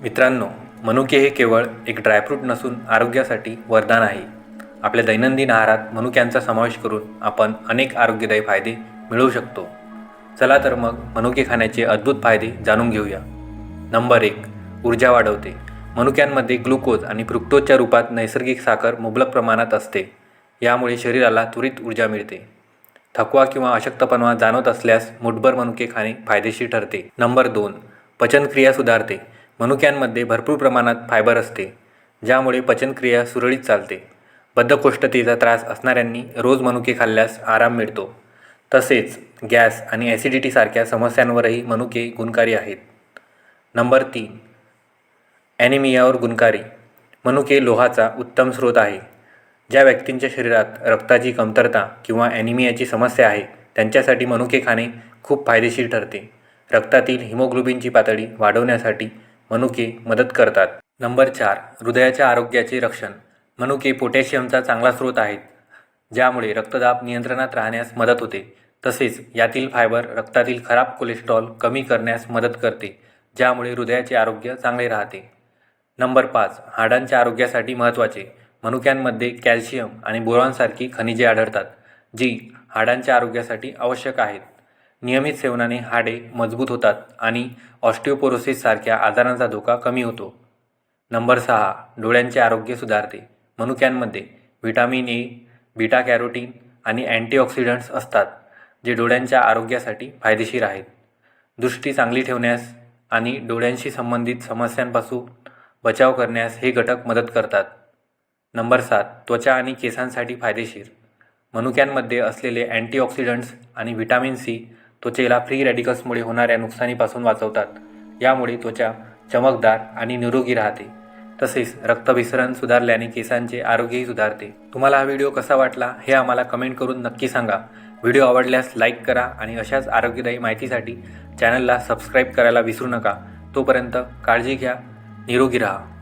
मित्रांनो मनुके हे केवळ एक ड्रायफ्रूट नसून आरोग्यासाठी वरदान आहे. आपल्या दैनंदिन आहारात मनुक्यांचा समावेश करून आपण अनेक आरोग्यदायी फायदे मिळवू शकतो. चला तर मग मनुके खाण्याचे अद्भुत फायदे जाणून घेऊया. नंबर एक ऊर्जा वाढवते. मनुक्यांमध्ये ग्लुकोज आणि फ्रुक्टोजच्या रूपात नैसर्गिक साखर मुबलक प्रमाणात असते. यामुळे शरीराला त्वरित ऊर्जा मिळते. थकवा किंवा अशक्तपणा जाणवत असल्यास मुठभर मनुके खाणे फायदेशीर ठरते. नंबर दोन पचनक्रिया सुधारते. मनुक्यांमध्ये भरपूर प्रमाणात फायबर असते ज्यामुळे पचनक्रिया सुरळीत चालते. बद्धकोष्ठतेचा त्रास असणाऱ्यांनी रोज मनुके खाल्ल्यास आराम मिळतो. तसेच गॅस आणि ॲसिडिटीसारख्या समस्यांवरही मनुके गुणकारी आहेत. नंबर तीन ॲनिमियावर गुणकारी. मनुके लोहाचा उत्तम स्रोत आहे. ज्या व्यक्तींच्या शरीरात रक्ताची कमतरता किंवा ॲनिमियाची समस्या आहे त्यांच्यासाठी मनुके खाणे खूप फायदेशीर ठरते. रक्तातील हिमोग्लोबिनची पातळी वाढवण्यासाठी मनुके मदत करतात. नंबर चार हृदयाच्या आरोग्याचे रक्षण. मनुके पोटॅशियमचा चांगला स्रोत आहेत. ज्यामुळे रक्तदाब नियंत्रणात राहण्यास मदत होते. तसेच यातील फायबर रक्तातील खराब कोलेस्ट्रॉल कमी करण्यास मदत करते ज्यामुळे हृदयाचे आरोग्य चांगले राहते. नंबर पाच हाडांच्या आरोग्यासाठी महत्त्वाचे. मनुक्यांमध्ये कॅल्शियम आणि बोरॉनसारखी खनिजे आढळतात जी हाडांच्या आरोग्यासाठी आवश्यक आहेत. नियमित सेवनाने हाडे मजबूत होतात आणि ऑस्टिओपोरोसिससारख्या आजारांचा धोका कमी होतो. नंबर सहा डोळ्यांचे आरोग्य सुधारते. मनुक्यांमध्ये व्हिटॅमिन ए बीटा कॅरोटीन आणि अँटीऑक्सिडंट्स असतात जे डोळ्यांच्या आरोग्यासाठी फायदेशीर आहेत. दृष्टी चांगली ठेवण्यास आणि डोळ्यांशी संबंधित समस्यांपासून बचाव करण्यास हे घटक मदत करतात. नंबर सात त्वचा आणि केसांसाठी फायदेशीर. मनुक्यांमध्ये असलेले अँटीऑक्सिडंट्स आणि व्हिटॅमिन सी त्वचेला फ्री रॅडिकल्समुळे होणाऱ्या नुकसानीपासून वाचवतात. यामुळे त्वचा चमकदार आणि निरोगी राहते. तसेच रक्तभिसरण सुधारल्याने केसांचे आरोग्यही सुधारते. तुम्हाला हा व्हिडिओ कसा वाटला हे आम्हाला कमेंट करून नक्की सांगा. व्हिडिओ आवडल्यास लाईक करा आणि अशाच आरोग्यदायी माहितीसाठी चॅनलला सबस्क्राईब करायला विसरू नका. तोपर्यंत काळजी घ्या निरोगी राहा.